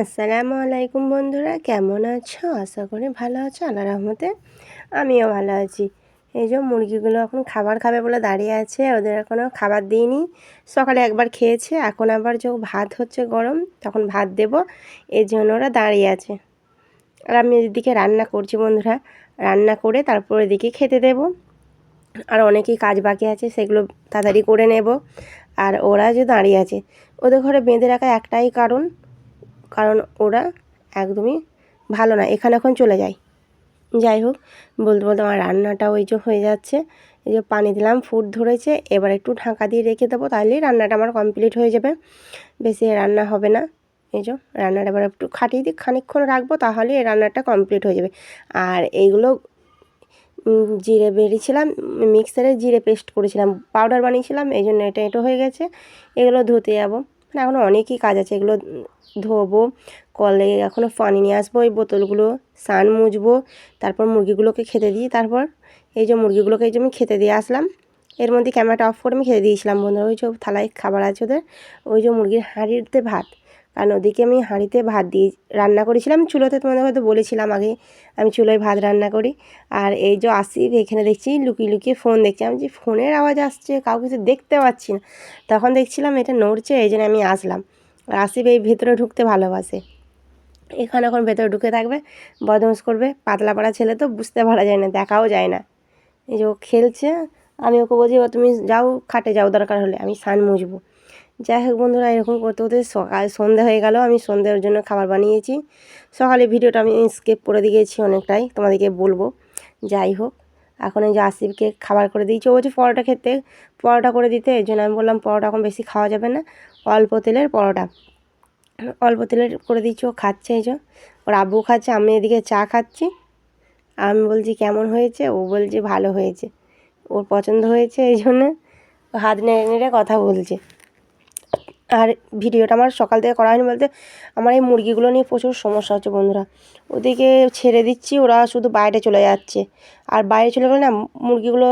আসসালামু আলাইকুম বন্ধুরা, কেমন আছো? আশা করি ভালো আছো আল্লাহ রহমতে আমিও ভালো আছি। এই যে মুরগিগুলো এখন খাবার খাবে বলে দাঁড়িয়ে আছে, ওদের এখনও খাবার দিইনি। সকালে একবার খেয়েছে, এখন আবার যে ভাত হচ্ছে গরম, তখন ভাত দেব এই জন্য ওরা দাঁড়িয়ে আছে। আর আমি এদিকে রান্না করছি বন্ধুরা, রান্না করে তারপর এদিকে খেতে দেব। আর অনেকেই কাজ বাকি আছে, সেগুলো তাড়াতাড়ি করে নেব। আর ওরা যে দাঁড়িয়ে আছে, ওদের ঘরে বেঁধে রাখা একটাই কারণ কারণ ওরা একদমই ভালো না। এখানে এখন চলে যায় যাই হোক, বলতে বলতে আমার রান্নাটা ওই যে হয়ে যাচ্ছে। এই যে পানি দিলাম, ফুট ধরেছে। এবার একটু ঢাকা দিয়ে রেখে দেবো, তাহলেই রান্নাটা আমার কমপ্লিট হয়ে যাবে। বেশি রান্না হবে না। এই যে রান্নাটা এবার একটু খাটিয়ে দিই, খানিকক্ষণ রাখব তাহলে এই রান্নাটা কমপ্লিট হয়ে যাবে। আর এইগুলো জিরে বেরিয়েছিলাম মিক্সারে জিরে পেস্ট করেছিলাম, পাউডার বানিয়েছিলাম, এই জন্য এটা এটা হয়ে গেছে। এগুলো ধুতে যাব। মানে এখনও অনেকই কাজ আছে, এগুলো ধোবো, কলে এখনও পানি নিয়ে আসব ওই বোতলগুলো সান মুছবো, তারপর মুরগিগুলোকে খেতে দিই, তারপর এই যে মুরগিগুলোকে এই যে আমি খেতে দিয়ে আসলাম, এর মধ্যে ক্যামেরাটা অফ করে আমি খেতে দিয়েছিলাম বন্ধুরা, ওই যে থালায় খাবার আছে ওদের, ওই যে মুরগির হাঁড়িতে ভাত কারণ ওদিকে আমি হাঁড়িতে ভাত দিয়ে রান্না করেছিলাম। চুলোতে তোমাদের হয়তো বলেছিলাম আগে, আমি চুলোয় ভাত রান্না করি। আর এই যে আসিফ, এখানে দেখছি লুকিয়ে লুকিয়ে ফোন দেখছি। আমি যে ফোনের আওয়াজ আসছে, কাউকে কিছু দেখতে পাচ্ছি না। তখন দেখছিলাম এটা নড়ছে, এই জন্য আমি আসলাম। আর আসিফ এই ভেতরে ঢুকতে ভালোবাসে। এখানে এখন ভেতরে ঢুকে থাকবে বদমাস করবে। পাতলা পাড়া ছেলে তো বুঝতে পারা যায় না, দেখাও যায় না। এই যে ও খেলছে, আমি ওকে বলছি, "ও, তুমি যাও, খাটে যাও, দরকার হলে। আমি সান মুছবো। যাই হোক বন্ধুরা, এরকম করতে করতে সকাল সন্ধে হয়ে গেল, আমি সন্ধ্যের জন্য খাবার বানিয়েছি। সকালে ভিডিওটা আমি স্কেপ করে দিয়েছি অনেকটাই, তোমাদেরকে বলব। যাই হোক, এখন এই যে আসিফকে খাবার করে দিয়েছি, ও বলছে পরোটা খেতে, পরোটা করে দিতে এই জন্য আমি বললাম পরোটা এখন বেশি খাওয়া যাবে না, অল্প তেলের পরোটা। অল্প তেলের করে দিচ্ছি ও খাচ্ছে এই যে, ওর আব্বু খাচ্ছে, আমি এদিকে চা খাচ্ছি। আমি বলছি কেমন হয়েছে? ও বলছে ভালো হয়েছে, ওর পছন্দ হয়েছে, এই জন্য হাত নেড়ে নেড়ে কথা বলছে। আর ভিডিওটা আমার সকাল থেকে করা হয়নি বলতে আমার এই মুরগিগুলো নিয়ে প্রচুর সমস্যা হচ্ছে বন্ধুরা। ওদিকে ছেড়ে দিচ্ছি, ওরা শুধু বাইরে চলে যাচ্ছে। আর বাইরে চলে গেলে না, মুরগিগুলো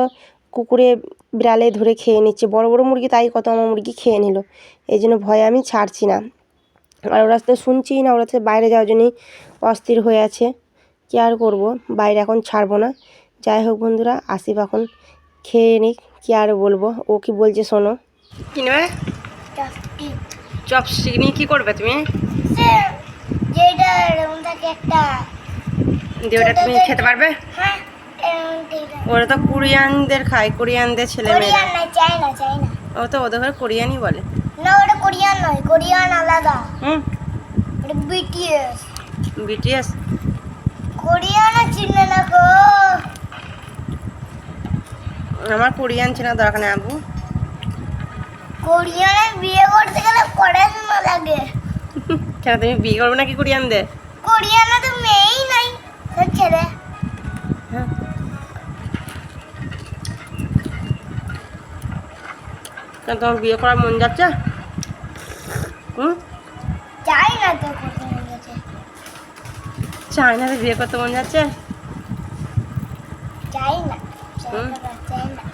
কুকুরে বিড়ালে ধরে খেয়ে নিচ্ছে। বড় বড় মুরগি তাই কত আমার মুরগি খেয়ে নিল। এই জন্য ভয়ে আমি ছাড়ছি না। আর ওরা তো শুনছি না, ওরা তো বাইরে যাওয়ার জন্যই অস্থির হয়ে আছে। কী আর করব? বাইরে এখন ছাড়বো না। যাই হোক বন্ধুরা, আসিফ এখন খেয়ে নিক, কী আর বলব? ও কি বলছে শোনো। কিনবে চপস্টিক নিয়ে কী করবে তুমি? যেটা এরকম থাকে একটা দিয়ে ওটা তুমি খেতে পারবে? হ্যাঁ ওরা তো কোরিয়ানদের খায় কোরিয়ানদের ছেলে মেয়েরা চাইনা চাইনা ও তো ওদের ঘরে কোরিয়ানই বলে। না ওটা কোরিয়ান নয় কোরিয়ান আলাদা। হুম? ওটা বিটিএস বিটিএস কোরিয়ান চিনে না গো। আমার কোরিয়ান চেনা দরকার নেই আবু কোরিয়ানে বিয়ে করতে গেলে পড়াশোনা লাগে? কেন তুমি বিয়ে করবে নাকি কোরিয়ানদের? কোরিয়ানে তো মেয়েই নাই ছেলে। হ্যাঁ। কেন তোমার বিয়ে করার মন যাচ্ছে? হুম? চাই না তো করতে মন গেছে চায়নাতে বিয়ে করতে মন যাচ্ছে? চাই না চাই না, চাই না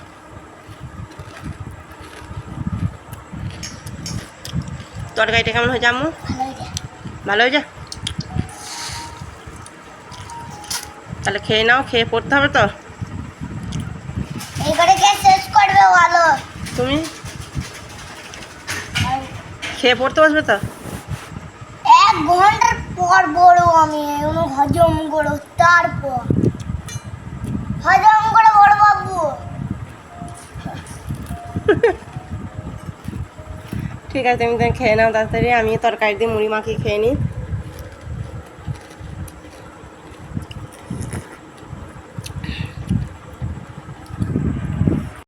তরকারিটা কেমন হয়েছে আম্মু? ভালো হয়েছে? তাহলে খেয়ে নাও খেয়ে পড়তে হবে তো। তুমি? খেয়ে পড়তে বসবে তো? এক ঘণ্টার পর বড় আমি হজম করো তারপর হজম করে বড় বাবু ঠিক আছে তুমি খেয়ে নাও তাড়াতাড়ি। আমি তরকারি দিয়ে মুড়ি মাখিয়ে খেয়ে নিই।